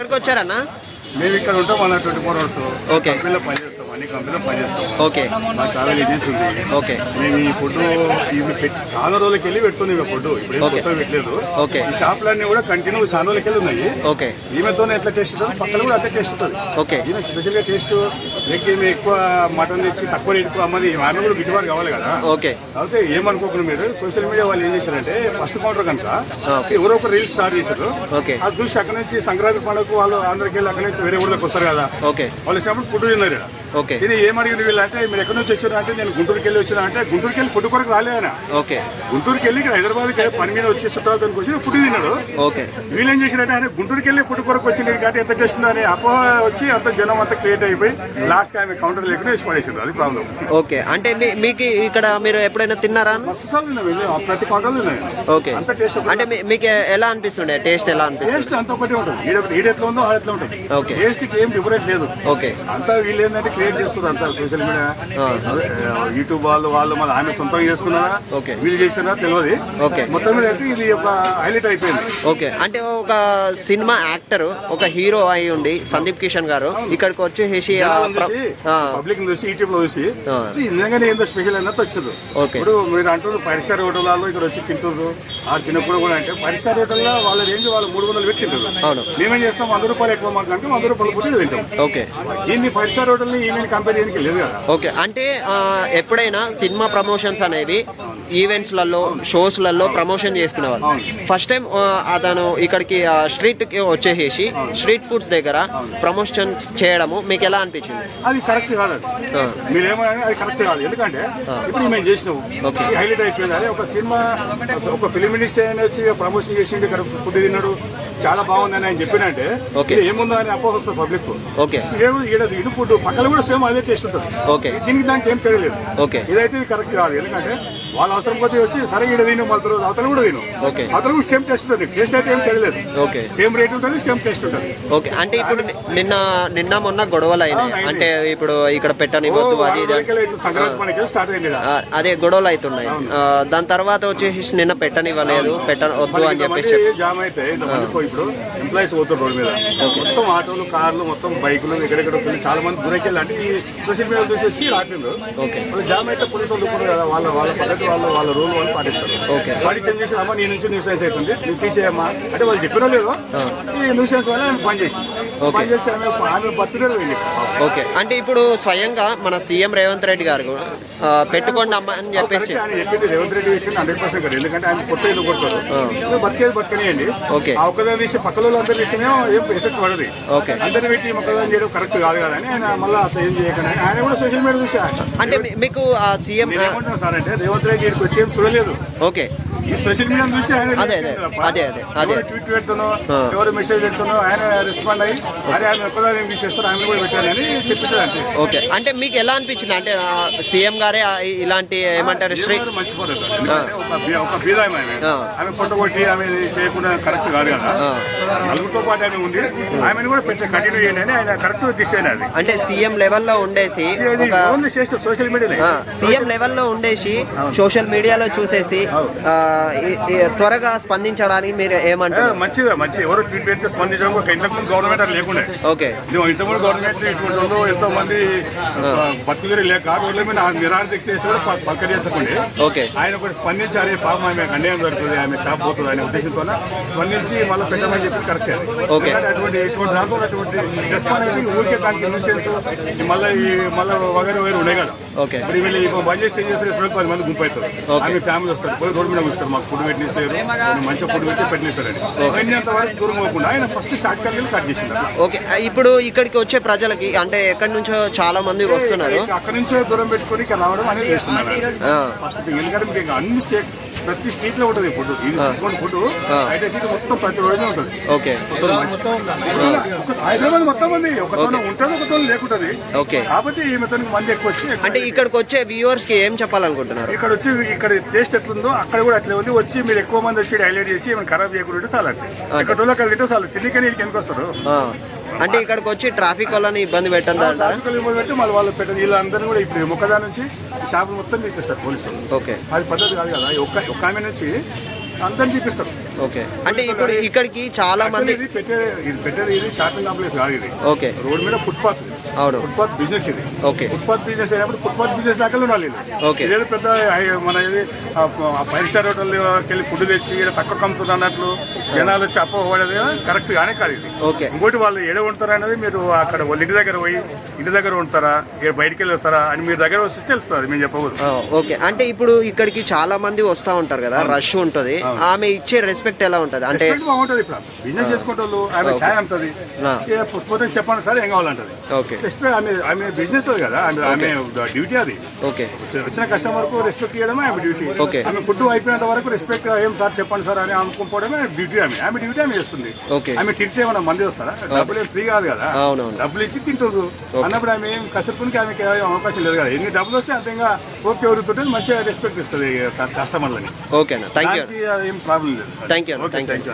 ఎక్కడికి వచ్చారన్నా మేము ఇక్కడ ఉంటాం అన్న ట్వంటీ ఫోర్ అవర్స్. ఓకే. పనిచేస్తాం. అన్ని కంపెనీలో పనిచేస్తాం. ఓకే. మా ట్రావెల్ ఏజెన్సీ ఉంది. ఓకే. మేము ఈ ఫుడ్ ఇవి పెట్టి చాలా రోజులకి వెళ్ళి పెడుతుంది ఫుడ్ ఇప్పుడు. కొత్తగా పెట్టలేదు. ఓకే. ఈ షాపులన్నీ కూడా కంటిన్యూ చాలా రోజులకి వెళ్ళి ఉన్నాయి. ఓకే. ఈమెతోనే ఎట్లా టేస్ట్ ఉంటుంది? పక్కన కూడా అంతే టేస్ట్ ఉంటుంది. ఓకే. ఈమె స్పెషల్గా టేస్ట్ లేకపోతే ఈమె ఎక్కువ మటన్ తెచ్చి తక్కువ రేటుకు అమ్మది ఆమె కూడా గిట్టుబాటు కావాలి కదా. ఓకే. అయితే ఏమనుకోకుండా మీరు సోషల్ మీడియా వాళ్ళు ఏం చేశారంటే ఫస్ట్ కౌంటర్ కనుక ఓకే. ఎవరో ఒక రీల్స్ స్టార్ట్ చేశారు. ఓకే. అది చూసి అక్కడ నుంచి సంక్రాంతి పండుగకు వాళ్ళు ఆంధ్రకి వెళ్ళి అక్కడ నుంచి వేరే ఊళ్ళకి వస్తారు కదా. ఓకే. వాళ్ళు వచ్చినప్పుడు ఫుడ్ తిన్నారు. ఓకే. ఇది ఏం అడిగింది వీళ్ళు అంటే మీరు ఎక్కడి నుంచి వచ్చారు? అంటే నేను గుంటూరుకి వెళ్ళి వచ్చినా. అంటే గుంటూరుకి వెళ్ళి ఫుడ్ కొరకు రాలే ఆయన ఓకే. గుంటూరుకి వెళ్ళి ఇక్కడ హైదరాబాద్కి పని మీద వచ్చి చుట్టాలతో వచ్చి ఫుడ్ తిన్నాడు. ఓకే. వీళ్ళు ఏం చేశారంటే ఆయన గుంటూరుకి వెళ్ళి ఫుడ్ కొరకు వచ్చింది కాబట్టి ఎంత టేస్ట్ ఉందో అని అపోహ వచ్చి అంత జనం అంతా క్రియేట్ అయిపోయి లాస్ట్ ఆమె కౌంటర్ లేకుండా వేసి పడేసారు అది ప్రాబ్లం. ఓకే. అంటే మీకు ఇక్కడ మీరు ఎప్పుడైనా తిన్నారా? ప్రతి కౌంటర్ తిన్నాం. ఓకే. అంత టేస్ట్ అంటే మీకు ఎలా అనిపిస్తుండే? టేస్ట్ ఎలా అనిపిస్తుంది? టేస్ట్ అంత ఒకటే ఉంటుంది. ఈడ ఎట్లా ఉందో ఆడ ఎట్లా ఉంటుంది. ఓకే. టేస్ట్ ఏం డిఫరెంట్ లేదు. ఓకే. అంతా వీళ్ళు ఏంటంటే క్రియేట్ చేస్తున్నారు అంతా సోషల్ మీడియా యూట్యూబ్ వాళ్ళు వాళ్ళు మన ఆమె సొంతంగా చేసుకున్నారా ఓకే. వీళ్ళు చేసినారా తెలియదు. ఓకే. మొత్తం మీద అయితే ఇది ఒక హైలైట్ అయిపోయింది. ఓకే. అంటే ఒక సినిమా యాక్టర్ ఒక హీరో అయి ఉండి సందీప్ కిషన్ గారు ఇక్కడికి వచ్చేసి ఆ జనాలను ప్ర- చూసి ఆ, పబ్లిక్ చూసి యూట్యూబ్లో చూసి నిజంగానే ఏందో స్పెషల్ అన్నట్టు వచ్చింది ఓకే. ఇప్పుడు మీరు అంటున్నారు ఫైవ్ స్టార్ హోటల్లో ఇక్కడ వచ్చి తింటున్నారు ఆ తినప్పుడు కూడా అంటే ఫైవ్ స్టార్ హోటల్లో వాళ్ళ రేంజ్ వాళ్ళు మూడు వందలు పెట్టి తింటారు అవును. మేమేం చేస్తాం వంద రూపాయలు ఎక్కువ మాకు అంటే వంద రూపాయలు కూడా తింటాం. ఓకే. దీన్ని ఫైవ్ స్టార్ హోటల్ని ఈమెయిల్ కంపెనీకి లేదు కదా. ఓకే అంటే ఎప్పుడైనా సినిమా ప్రమోషన్స్ అనేది ఈవెంట్స్లలో షోస్లలో ప్రమోషన్ చేసుకునేవాళ్ళు. ఫస్ట్ టైం అతను ఇక్కడికి స్ట్రీట్కి వచ్చేసేసి స్ట్రీట్ ఫుడ్స్ దగ్గర ప్రమోషన్ చేయడము మీకు ఎలా అనిపించింది? అది కరెక్ట్ కాదు అది. ఆ, మీరేమన్నా అది కరెక్ట్ కాదు. ఎందుకంటే ఇప్పుడు మేము. ఈ హైలైట్ అయిపోయింది. అదే ఒక సినిమా ఒక ఫిలిం మినిస్టర్ అయినా వచ్చి ప్రమోషన్ చేసిండు ఇక్కడ ఫుడ్ తిన్నాడు చాలా బాగుందని ఆయన చెప్పినంటే ఏముందో అని అపోహ వస్తుంది పబ్లిక్. ఓకే. ఇది ఫుడ్ పక్కన కూడా సేమ్ అదే టేస్ట్ ఉంటుంది. ఓకే. దీనికి దానికి ఏం తెలియలేదు ఓకే. ఇదైతే ఇది కరెక్ట్ కాదు. ఎందుకంటే వాళ్ళ అవసరం కొద్దీ వచ్చి సరే ఈడ తిను మళ్ళీ అవతల కూడా తిను. ఓకే. అవతల కూడా సేమ్ టేస్ట్ ఉంటుంది. టేస్ట్ అయితే ఏం తెలియలేదు ఓకే. సేమ్ రేట్ ఉంటుంది సేమ్ టేస్ట్ ఉంటుంది. ఓకే. అంటే ఇప్పుడు నిన్న నిన్న మొన్న గొడవలు అయినాయి. అంటే ఇప్పుడు ఇక్కడ పెట్టనివ్వద్దు అది అదే గొడవలు అవుతున్నాయి. దాని తర్వాత వచ్చేసి నిన్న పెట్టనివ్వలేదు. పెట్టవద్దు అని చెప్పేసి జామ్ అయితే ఇప్పుడు ఎంప్లాయీస్ పోతారు రోడ్ మీద. మొత్తం ఆటోలు కార్లు మొత్తం బైకులు ఎక్కడెక్కడ చాలా మంది దూరకెళ్ళి అంటే ఈ సోషల్ మీడియా చూసి వచ్చి రాట్లేదు జామ్ అయితే పోలీసు వాళ్ళు వాళ్ళ వాళ్ళ పద్ధతి వాళ్ళు వాళ్ళ రూల్ వాళ్ళు పాటిస్తారు. ఓకే. పాటించి ఏం చేసి అమ్మ నీ నుంచి న్యూసెన్స్ అవుతుంది. నువ్వు తీసేయమ్మా. అంటే వాళ్ళు చెప్పినా లేదు ఈ న్యూసెన్స్ వల్ల ఆమె పని చేసింది. పని చేస్తే ఆమె ఆమె బతుకుదే పోయింది ఓకే అంటే ఇప్పుడు స్వయంగా మన సీఎం రేవంత్ రెడ్డి గారు పెట్టుకోండి అమ్మ అని చెప్పేసి చెప్పింది రేవంత్ రెడ్డి చెప్పింది హండ్రెడ్ పర్సెంట్ కదా ఎందుకంటే ఆయన కొత్త ఇల్లు కొడతారు. బతికేది బతకనియండి. ఓకే. ఆ ఒక్కదాని తీసి పక్కన అందరూ తీస్తేనే ఎఫెక్ట్ పడదు. ఓకే. అందరిని పెట్టి మొక్కదాన్ని చేయడం కరెక్ట్ కాదు కదా అని ఆయన మళ్ళీ అసలు ఏం చేయకుండా ఆయన కూడా సోషల్ మీడియా చూసా అంటే మీకు ఆ సీఎం నేను సార్ అంటే రేవంత్ రెడ్డి ఇక్కడికి వచ్చి ఏం చూడలేదు. ఓకే. ఈ సోషల్ మీడియా చూసి ఆయన అదే, అదే, అదే, అదే, అదే. ట్వీట్ పెడుతున్నో ఆ. ఎవరు మెసేజ్ పెడుతున్నో ఆయన రెస్పాండ్ అయ్యి అరే ఆయన ఒక్కదాన్ని ఏం తీసేస్తారు ఆయన కూడా పెట్టారని చెప్పింది అంతే. ఓకే. అంటే మీకు ఎలా అనిపించింది? అంటే సీఎం గారే ఇలాంటి ఏమంటారు పద్ధతి. ఎందుకంటే ఒక బీ- ఒక బీదాయం ఆమె. ఆమె కొట్టగొట్టి ఆమె చేయకుండా కరెక్ట్ కాదు కదా. నలుగురితో పాటు ఆమె ఉంది ఆమెను కూడా పెట్టి కంటిన్యూ చేయండి అని ఆయన కరెక్ట్ తీసేయండి అది. అంటే సీఎం లెవెల్లో ఉండేసి సోషల్ మీడియాలో సీఎం లెవెల్లో ఉండేసి సోషల్ మీడియాలో చూసేసి త్వరగా స్పందించడానికి మీరు ఏమంటారు? మంచిదా మంచి ఎవరు ట్వీట్ పెడితే స్పందించడం ఒక ఇంతకుముందు గవర్నమెంట్ అది లేకుండే. ఓకే. ఇంతకుముందు గవర్నమెంట్ ఇటువంటి వాళ్ళు ఎంతో మంది బతుకుదిరి లేక రోడ్ల మీద నిరాహార దీక్ష చేసి కూడా ఓకే. ఆయన ఒకటి స్పందించి అరే పాపం ఆమె అన్యాయం జరుగుతుంది ఆమె షాప్ పోతుంది అనే ఉద్దేశంతో స్పందించి మళ్ళీ పెట్టమని చెప్పి కరెక్ట్. ఓకే. అటువంటి ఇటువంటి దాంట్లో అటువంటి రెస్పాన్స్ అయితే ఊరికే దానికి న్యూసెన్స్ మళ్ళీ ఈ మళ్ళీ వగరు వేరు ఉండే కదా. ఓకే. ఇప్పుడు వీళ్ళు బంద్ చేస్తే పది మంది గుంపు అవుతారు. ఆమె ఫ్యామిలీ వస్తారు రోడ్డు మీద వస్తారు మాకు ఫుడ్ పెట్టిస్తారు మంచిగా ఫుడ్ పెట్టి పెట్టిస్తారని అయినంత వరకు దూరం పోకుండా ఆయన ఫస్ట్ షార్ట్ కట్ కట్ చేసింది ఓకే. ఇప్పుడు ఇక్కడికి వచ్చే ప్రజలకి అంటే ఎక్కడి నుంచో చాలా మంది వస్తున్నారు. అక్కడ నుంచో దూరం పెట్టుకొని ఇక్కడ రావడం అనేది చేస్తున్నారు. ఫస్ట్ ఎందుకంటే అన్ని స్టేట్ ప్రతి స్టేట్లో ఉంటుంది ఫుడ్. ఇది ఫుడ్ అయితే సీట్ మొత్తం ప్రతి రోజు ఉంటుంది. ఓకే. హైదరాబాద్ మొత్తం మంది ఒక ఉంటుంది ఒక తోన లేకుంటది. ఓకే. కాబట్టి ఈమె తనకి మంది ఎక్కువ వచ్చి అంటే ఇక్కడికి వచ్చే వ్యూవర్స్కి ఏం చెప్పాలనుకుంటున్నారు? ఇక్కడ వచ్చి ఇక్కడ టేస్ట్ ఎట్లుందో అక్కడ కూడా అట్లే ఉంది. వచ్చి మీరు ఎక్కువ మంది వచ్చి హైలైట్ చేసి ఏమైనా ఖరాబ్ చేయకుండా చాలా ఇక్కడ వాళ్ళకి తింటే చాలు. తిండికని వీళ్ళకి ఎందుకు వస్తారు? ఆ, అంటే ఇక్కడికి వచ్చి ట్రాఫిక్ వాళ్ళని ఇబ్బంది పెట్టద్దు అంటారా? ట్రాఫిక్ ఇబ్బంది పెట్టి మళ్ళీ వాళ్ళు పెట్టిన వీళ్ళందరినీ కూడా ఇప్పుడు మొక్కదా నుంచి షాపులు మొత్తం తీపిస్తారు పోలీసులు. ఓకే. అది పద్ధతి కాదు కదా. ఒక్క ఒక్క ఆమె నుంచి అందరిని చూపిస్తారు. ఓకే. అంటే ఇప్పుడు ఇక్కడికి చాలా మంది ఇది పెట్టే ఇది పెట్టేది ఇది షాపింగ్ కాంప్లెక్స్ కాదు ఇది. ఓకే. రోడ్ మీద ఫుట్పాత్ అవును. ఫుట్పాత్ బిజినెస్ ఇది. ఓకే. ఫుట్పాత్ బిజినెస్ అయినప్పుడు ఫుట్పాత్ బిజినెస్ లాగా ఉండాలి ఇది. ఓకే. ఇదేదో పెద్ద మన ఇది ఫైవ్ స్టార్ హోటల్కి వెళ్ళి ఫుడ్ తెచ్చి ఈడ తక్కువ కమ్ముతున్నారు అన్నట్లు జనాలు వచ్చి అప్పవాడేది కరెక్ట్ గానే కాదు ఇది. ఓకే. ఇంకోటి వాళ్ళు ఏడ ఉంటారా అనేది మీరు అక్కడ వాళ్ళ ఇంటి దగ్గర పోయి ఇంటి దగ్గర ఉంటారా ఇక్కడ బయటికి వెళ్ళి వస్తారా అని మీ దగ్గర వస్తే తెలుస్తుంది మేము చెప్పకూడదు. ఓకే. అంటే ఇప్పుడు ఇక్కడికి చాలా మంది వస్తూ ఉంటారు కదా రష్ ఉంటుంది. ఆమె ఇచ్చే రెస్పెక్ట్ ఎలా ఉంటుంది? అంటే బాగుంటుంది ఇప్పుడు. బిజినెస్ చేసుకుంటే వాళ్ళు ఆమె ఛాయ్ పోతే చెప్పండి సార్ ఏం కావాలంటది. ఓకే. రెస్పెక్ట్ ఆమె ఆమె బిజినెస్లో కదా ఆమె ఆమె డ్యూటీ అది. ఓకే. వచ్చి- వచ్చిన కస్టమర్కు రెస్పెక్ట్ ఇవ్వడమే ఆమె డ్యూటీ ఓకే. ఆమె ఫుడ్ అయిపోయినంత వరకు రెస్పెక్ట్ ఏం సార్ చెప్పండి సార్ అని అనుకోవడమే డ్యూటీ ఆమె. ఆమె డ్యూటీ ఆమె చేస్తుంది. ఓకే. ఆమె తింటే ఏమన్నా మంది వస్తారా? డబ్బులు ఏం ఫ్రీ కాదు కదా. డబ్బులు ఇచ్చి తింటుంది. అన్నప్పుడు ఆమె ఏం కసరుకునికి ఆమెకి అవకాశం లేదు కదా. ఎన్ని డబ్బులు వస్తే అంతగా ఓకే ఎవరుతుంటే మంచిగా రెస్పెక్ట్ ఇస్తుంది కస్టమర్లని థ్యాంక్ యూ దానికి ఏం ప్రాబ్లం లేదు thank you okay thank you thank you